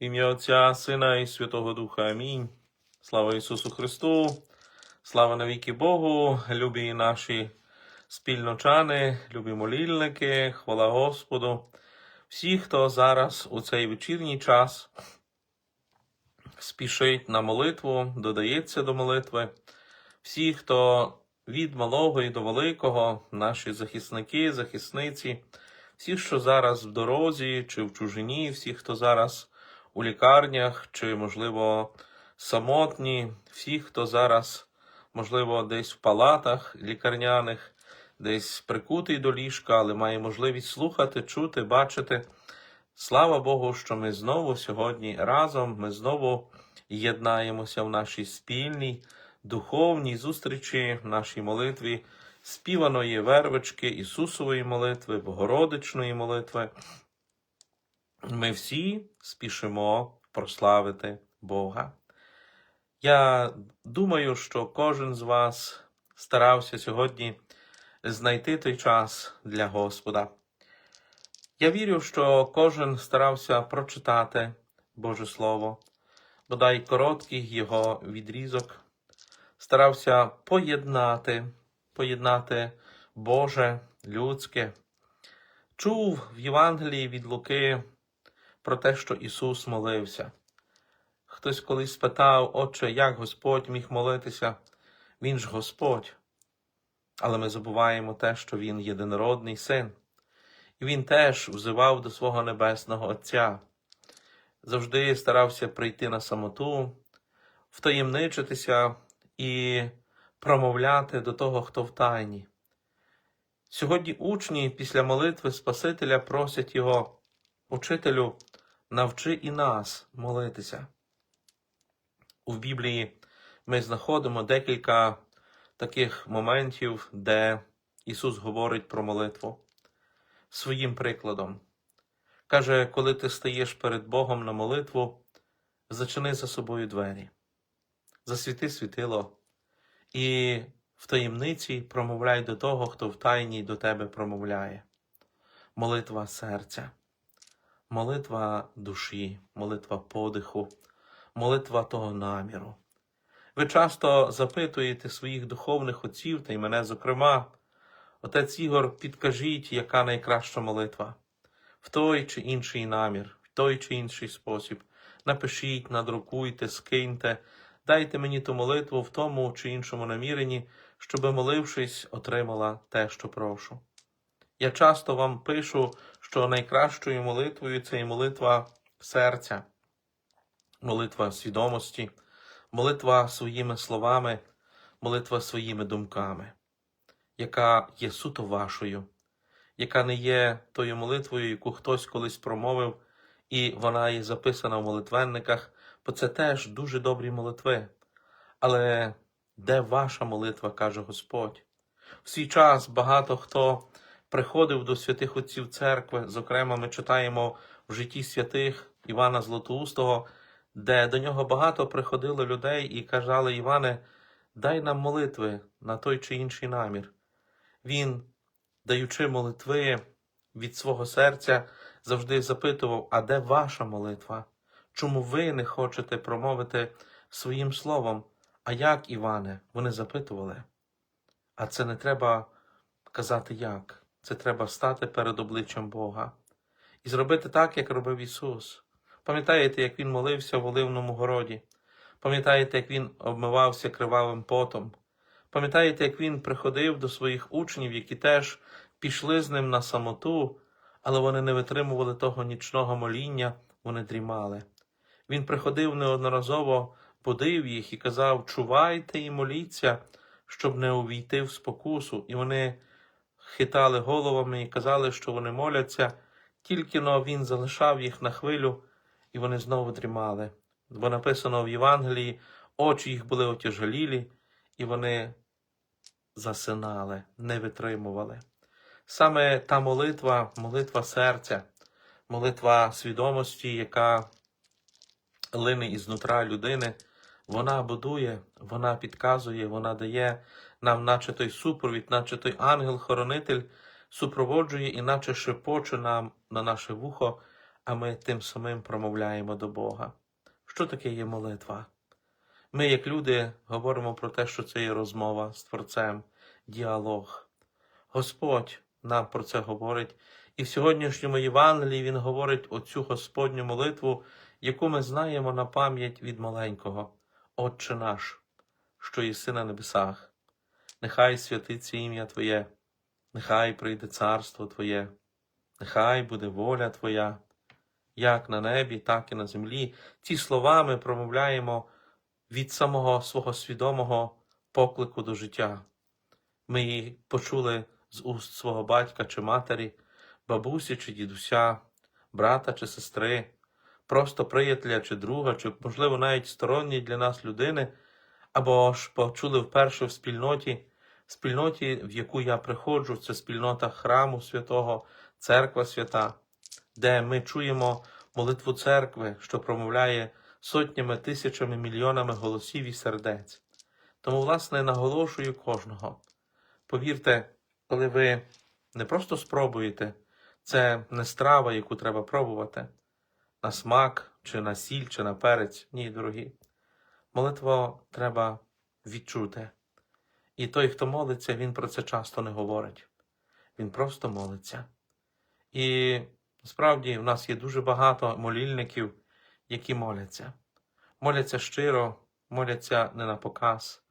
Ім'я Отця, Сина і Святого Духа. Амінь. Слава Ісусу Христу, слава навіки Богу, любі наші спільночани, любі молільники, хвала Господу. Всі, хто зараз у цей вечірній час спішить на молитву, додається до молитви. Всі, хто від малого і до великого, наші захисники, захисниці, всі, що зараз в дорозі чи в чужині, всі, хто зараз у лікарнях, чи, можливо, самотні, всі, хто зараз, можливо, десь в палатах лікарняних, десь прикутий до ліжка, але має можливість слухати, чути, бачити. Слава Богу, що ми знову сьогодні разом, ми знову єднаємося в нашій спільній духовній зустрічі, в нашій молитві співаної вервички, Ісусової молитви, Богородичної молитви. Ми всі спішимо прославити Бога. Я думаю, що кожен з вас старався сьогодні знайти той час для Господа. Я вірю, що кожен старався прочитати Боже Слово, бодай короткий його відрізок, старався поєднати, поєднати Боже, людське. Чув в Євангелії від Луки про те, що Ісус молився. Хтось колись спитав, Отче, як Господь міг молитися? Він ж Господь. Але ми забуваємо те, що Він єдинородний син. І він теж взивав до свого небесного Отця, завжди старався прийти на самоту, втаємничитися і промовляти до того, хто в тайні. Сьогодні учні після молитви Спасителя просять його, Учителю, навчи і нас молитися. У Біблії ми знаходимо декілька таких моментів, де Ісус говорить про молитву своїм прикладом. Каже, коли ти стаєш перед Богом на молитву, зачини за собою двері, засвіти світило і в таємниці промовляй до того, хто в тайні до тебе промовляє. Молитва серця, молитва душі, молитва подиху, молитва того наміру. Ви часто запитуєте своїх духовних отців, та й мене, зокрема, Отець Ігор, підкажіть, яка найкраща молитва в той чи інший намір, в той чи інший спосіб. Напишіть, надрукуйте, скиньте, дайте мені ту молитву в тому чи іншому наміренні, щоби, молившись, отримала те, що прошу. Я часто вам пишу, що найкращою молитвою це і молитва серця, молитва свідомості, молитва своїми словами, молитва своїми думками яка є суто вашою, яка не є тою молитвою, яку хтось колись промовив, і вона є записана в молитвенниках, бо це теж дуже добрі молитви. Але де ваша молитва, каже Господь? В свій час багато хто приходив до святих отців церкви, зокрема, ми читаємо в житті святих Івана Златоустого, де до нього багато приходило людей і казали, Іване, дай нам молитви на той чи інший намір. Він, даючи молитви від свого серця, завжди запитував, а де ваша молитва? Чому ви не хочете промовити своїм словом? А як, Іване? Вони запитували. А це не треба казати як. Це треба стати перед обличчям Бога і зробити так, як робив Ісус. Пам'ятаєте, як Він молився в Оливному городі? Пам'ятаєте, як Він обмивався кривавим потом? Пам'ятаєте, як він приходив до своїх учнів, які теж пішли з ним на самоту, але вони не витримували того нічного моління, вони дрімали. Він приходив неодноразово, будив їх і казав: Чувайте і моліться, щоб не увійти в спокусу. І вони хитали головами і казали, що вони моляться, тільки но він залишав їх на хвилю, і вони знову дрімали. Бо написано в Євангелії, очі їх були отяжелілі, і вони засинали, не витримували. Саме та молитва, молитва серця, молитва свідомості, яка лине ізнутра людини, вона будує, вона підказує, вона дає нам, наче той супровід, наче той ангел-хоронитель супроводжує і наче шепоче нам на наше вухо, а ми тим самим промовляємо до Бога. Що таке є молитва? Ми, як люди, говоримо про те, що це є розмова з Творцем, діалог. Господь нам про це говорить, і в сьогоднішньому Євангелії Він говорить оцю Господню молитву, яку ми знаємо на пам'ять від маленького. Отче наш, що єси на небесах, нехай святиться ім'я Твоє, нехай прийде царство Твоє, нехай буде воля Твоя, як на небі, так і на землі. Ці слова ми промовляємо від самого свого свідомого поклику до життя. Ми її почули з уст свого батька чи матері, бабусі чи дідуся, брата чи сестри, просто приятеля чи друга, чи, можливо, навіть сторонньої для нас людини, або ж почули вперше в спільноті, спільноті, в яку я приходжу, це спільнота храму святого, церква свята, де ми чуємо молитву церкви, що промовляє сотнями, тисячами, мільйонами голосів і сердець. Тому, власне, наголошую кожного. Повірте, коли ви не просто спробуєте, це не страва, яку треба пробувати на смак, чи на сіль, чи на перець. Ні, дорогі. Молитву треба відчути. І той, хто молиться, він про це часто не говорить. Він просто молиться. І справді в нас є дуже багато молільників, які моляться. Моляться щиро, моляться не на показ,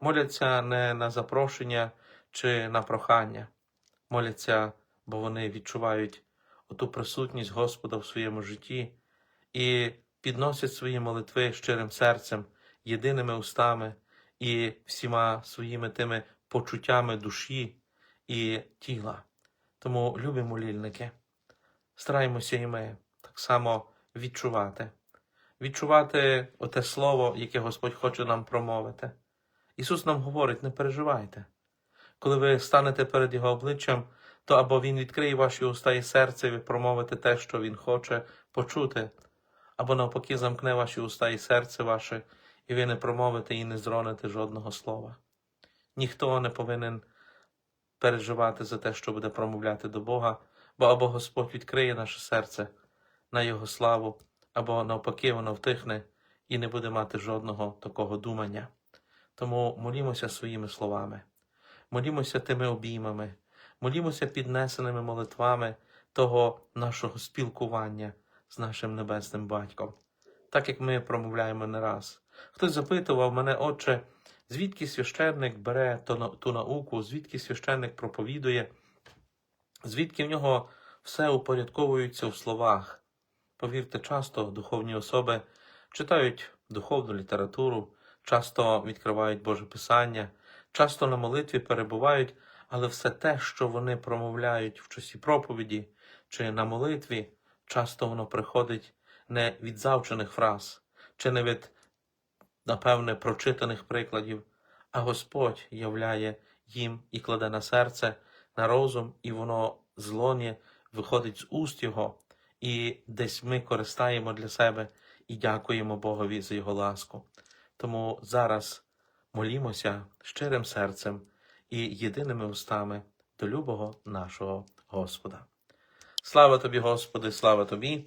моляться не на запрошення чи на прохання. Моляться, бо вони відчувають оту присутність Господа в своєму житті і підносять свої молитви щирим серцем, єдиними устами і всіма своїми тими почуттями душі і тіла. Тому, любі молільники, стараємося і ми так само відчувати, відчувати оте слово, яке Господь хоче нам промовити. Ісус нам говорить: не переживайте. Коли ви станете перед Його обличчям, то або Він відкриє ваші уста і серце, і ви промовите те, що Він хоче почути, або навпаки замкне ваші уста і серце ваше, і ви не промовите і не зроните жодного слова. Ніхто не повинен переживати за те, що буде промовляти до Бога, бо або Господь відкриє наше серце на Його славу, або навпаки, воно втихне і не буде мати жодного такого думання. Тому молімося своїми словами, молімося тими обіймами, молімося піднесеними молитвами того нашого спілкування з нашим небесним батьком, так як ми промовляємо не раз. Хтось запитував мене, отче, звідки священник бере ту, науку, звідки священник проповідує, звідки в нього все упорядковується в словах. Повірте, часто духовні особи читають духовну літературу, часто відкривають Боже Писання, часто на молитві перебувають, але все те, що вони промовляють в часі проповіді чи на молитві, часто воно приходить не від завчених фраз, чи не від, напевне, прочитаних прикладів, а Господь являє їм і кладе на серце, на розум, і воно злоні виходить з уст Його, і десь ми користаємо для себе і дякуємо Богові за Його ласку. Тому зараз молімося щирим серцем і єдиними устами до любого нашого Господа. Слава тобі, Господи, слава тобі,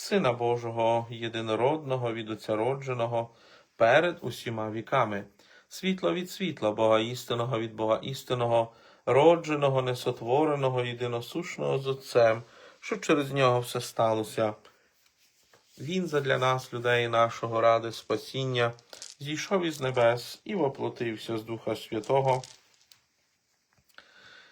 Сина Божого, єдинородного від Отця родженого, перед усіма віками, світло від світла, Бога істинного від Бога істинного, родженого, несотвореного, єдиносушного з Отцем, що через нього все сталося. Він задля нас, людей нашого, ради спасіння, зійшов із небес і воплотився з Духа Святого.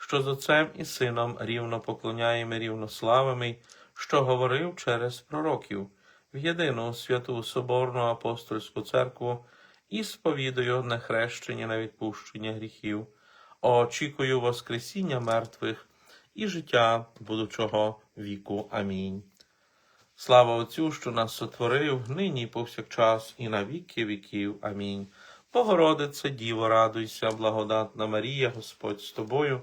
що з Отцем і Сином рівно поклоняємо, рівно славимо, що говорив через пророків, в єдину святу Соборну апостольську церкву і сповідую одне хрещення на відпущення гріхів, очікую Воскресіння мертвих і життя будучого віку. Амінь. Слава Отцю, що нас сотворив, нині і повсякчас, і на віки віків. Амінь. Богородице, Діво, радуйся, благодатна Марія, Господь з тобою,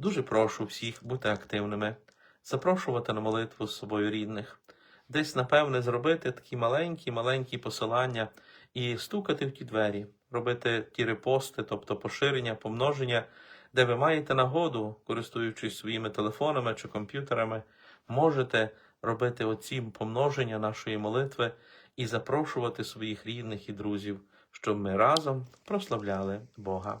Дуже прошу всіх бути активними, запрошувати на молитву з собою рідних, десь, напевне, зробити такі маленькі-маленькі посилання і стукати в ті двері, робити ті репости, тобто поширення, помноження, де ви маєте нагоду, користуючись своїми телефонами чи комп'ютерами, можете робити оці помноження нашої молитви і запрошувати своїх рідних і друзів, щоб ми разом прославляли Бога.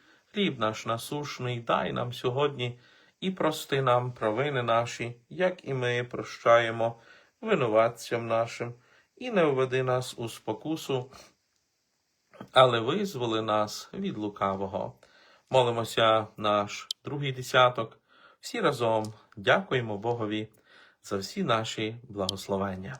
Хліб наш насушний, дай нам сьогодні і прости нам провини наші, як і ми прощаємо винуватцям нашим, і не введи нас у спокусу, але визволи нас від лукавого. Молимося наш другий десяток. Всі разом дякуємо Богові за всі наші благословення.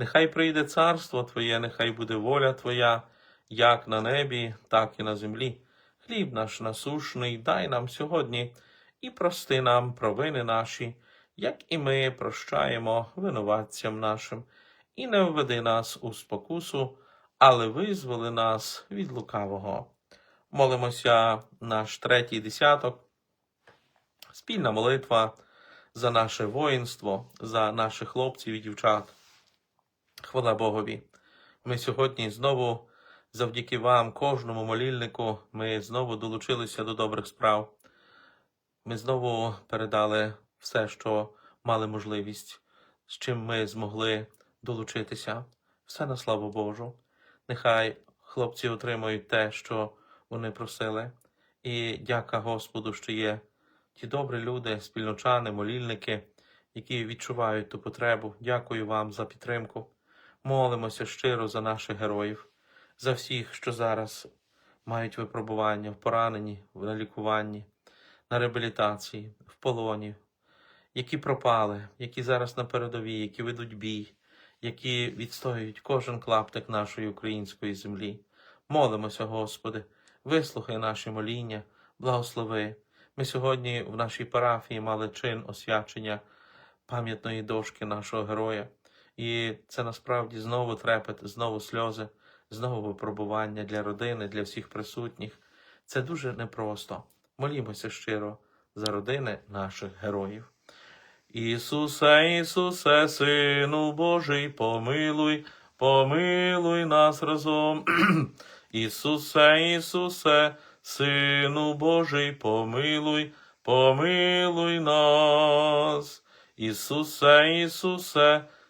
нехай прийде царство Твоє, нехай буде воля Твоя, як на небі, так і на землі. Хліб наш насушний дай нам сьогодні і прости нам провини наші, як і ми прощаємо винуватцям нашим, і не введи нас у спокусу, але визволи нас від лукавого. Молимося наш третій десяток, спільна молитва за наше воїнство, за наших хлопців і дівчат. Хвала Богові. Ми сьогодні знову, завдяки вам, кожному молільнику, ми знову долучилися до добрих справ. Ми знову передали все, що мали можливість, з чим ми змогли долучитися. Все на славу Божу. Нехай хлопці отримують те, що вони просили. І дяка Господу, що є ті добрі люди, спільночани, молільники, які відчувають ту потребу. Дякую вам за підтримку. Молимося щиро за наших героїв, за всіх, що зараз мають випробування в пораненні, на лікуванні, на реабілітації, в полоні, які пропали, які зараз на передовій, які ведуть бій, які відстоюють кожен клаптик нашої української землі. Молимося, Господи, вислухай наші моління, благослови. Ми сьогодні в нашій парафії мали чин освячення пам'ятної дошки нашого героя. І це насправді знову трепет, знову сльози, знову випробування для родини, для всіх присутніх. Це дуже непросто. Молімося щиро за родини наших героїв. Ісусе, Ісусе, Сину Божий, помилуй, помилуй нас разом. Ісусе, Ісусе, Сину Божий, помилуй, помилуй нас. Ісусе, Ісусе,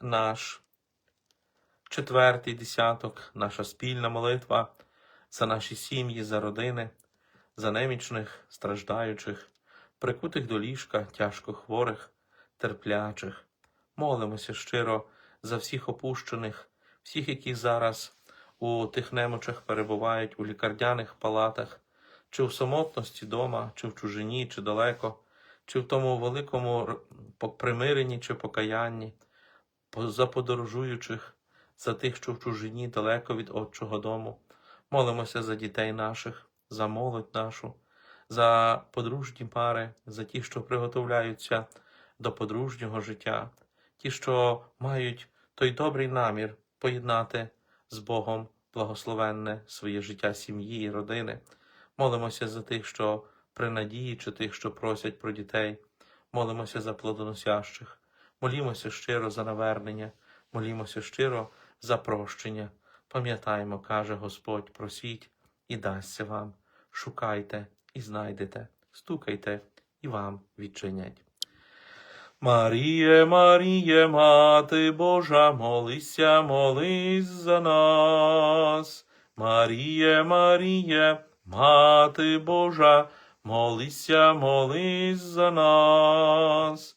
наш четвертий десяток, наша спільна молитва за наші сім'ї, за родини, за немічних, страждаючих, прикутих до ліжка, тяжко хворих, терплячих. Молимося щиро за всіх опущених, всіх, які зараз у тих немочах перебувають у лікарняних палатах, чи в самотності дома, чи в чужині, чи далеко, чи в тому великому примиренні чи покаянні, по- за подорожуючих, за тих, що в чужині далеко від Отчого дому. Молимося за дітей наших, за молодь нашу, за подружні пари, за ті, що приготовляються до подружнього життя, ті, що мають той добрий намір поєднати з Богом благословенне своє життя сім'ї і родини. Молимося за тих, що при надії, чи тих, що просять про дітей. Молимося за плодоносящих, молімося щиро за навернення, молімося щиро за прощення. Пам'ятаємо, каже Господь, просіть і дасться вам. Шукайте і знайдете, стукайте і вам відчинять. Маріє, Маріє, Мати Божа, молися, молись за нас. Маріє, Маріє, Мати Божа, молися, молись за нас.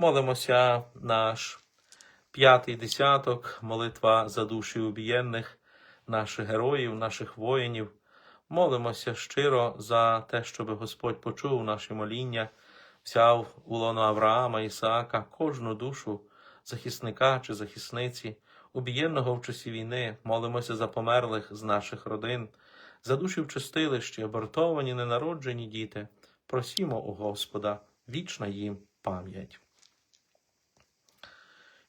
Молимося наш п'ятий десяток, молитва за душі убієнних, наших героїв, наших воїнів. Молимося щиро за те, щоб Господь почув наші моління, взяв у лоно Авраама, Ісаака, кожну душу захисника чи захисниці, убієнного в часі війни, молимося за померлих з наших родин, за душі в чистилищі, абортовані, ненароджені діти. Просімо у Господа, вічна їм пам'ять.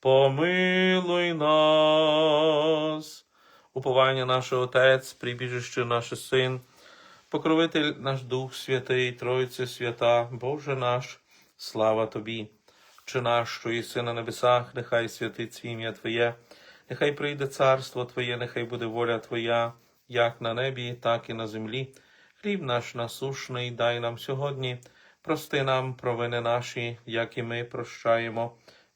помилуй нас. Уповання наше Отець, прибіжище наше Син, покровитель наш Дух Святий, Тройце свята, Боже наш, слава Тобі. Чи наш, що єси на небесах, нехай святиться ім'я Твоє, нехай прийде царство Твоє, нехай буде воля Твоя, як на небі, так і на землі. Хліб наш насушний дай нам сьогодні, прости нам провини наші, як і ми прощаємо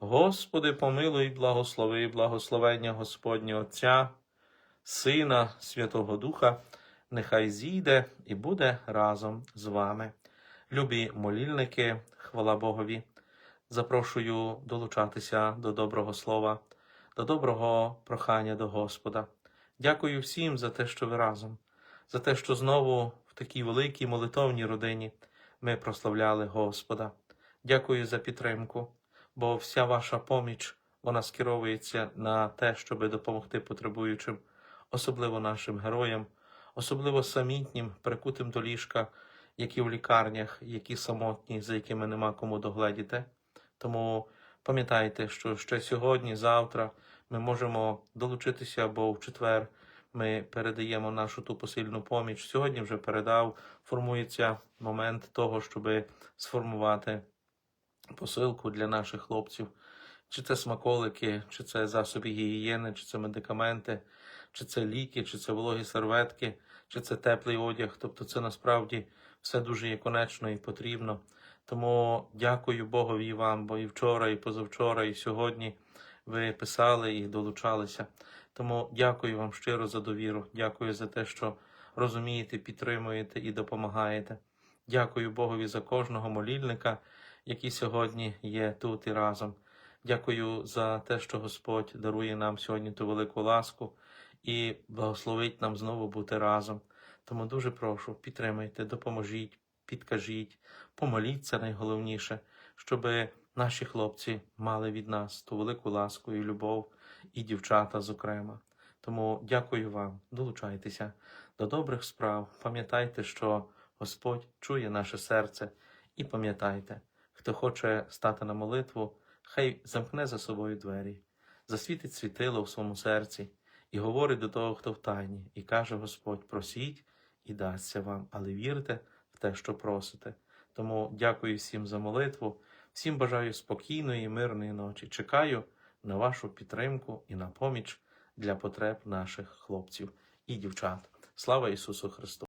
Господи, помилуй, благослови, благословення Господнє Отця, Сина, Святого Духа, нехай зійде і буде разом з вами. Любі молільники, хвала Богові, запрошую долучатися до доброго слова, до доброго прохання до Господа. Дякую всім за те, що ви разом, за те, що знову в такій великій молитовній родині ми прославляли Господа. Дякую за підтримку, бо вся ваша поміч вона скеровується на те, щоб допомогти потребуючим, особливо нашим героям, особливо самітнім, прикутим до ліжка, які в лікарнях, які самотні, за якими нема кому догледіти. Тому пам'ятайте, що ще сьогодні, завтра ми можемо долучитися, бо в четвер ми передаємо нашу ту посильну поміч. Сьогодні вже передав, формується момент того, щоб сформувати посилку для наших хлопців. Чи це смаколики, чи це засоби гігієни, чи це медикаменти, чи це ліки, чи це вологі серветки, чи це теплий одяг. Тобто це насправді все дуже є конечно і потрібно. Тому дякую Богові вам, бо і вчора, і позавчора, і сьогодні ви писали і долучалися. Тому дякую вам щиро за довіру. Дякую за те, що розумієте, підтримуєте і допомагаєте. Дякую Богові за кожного молільника, який сьогодні є тут і разом. Дякую за те, що Господь дарує нам сьогодні ту велику ласку і благословить нам знову бути разом. Тому дуже прошу, підтримайте, допоможіть, підкажіть, помоліться найголовніше, щоб наші хлопці мали від нас ту велику ласку і любов, і дівчата, зокрема. Тому дякую вам, долучайтеся до добрих справ. Пам'ятайте, що Господь чує наше серце, і пам'ятайте, хто хоче стати на молитву, хай замкне за собою двері, засвітить світило в своєму серці і говорить до того, хто в тайні, і каже Господь: просіть і дасться вам, але вірте в те, що просите. Тому дякую всім за молитву, всім бажаю спокійної і мирної ночі. Чекаю на вашу підтримку і на поміч для потреб наших хлопців і дівчат. Слава Ісусу Христу!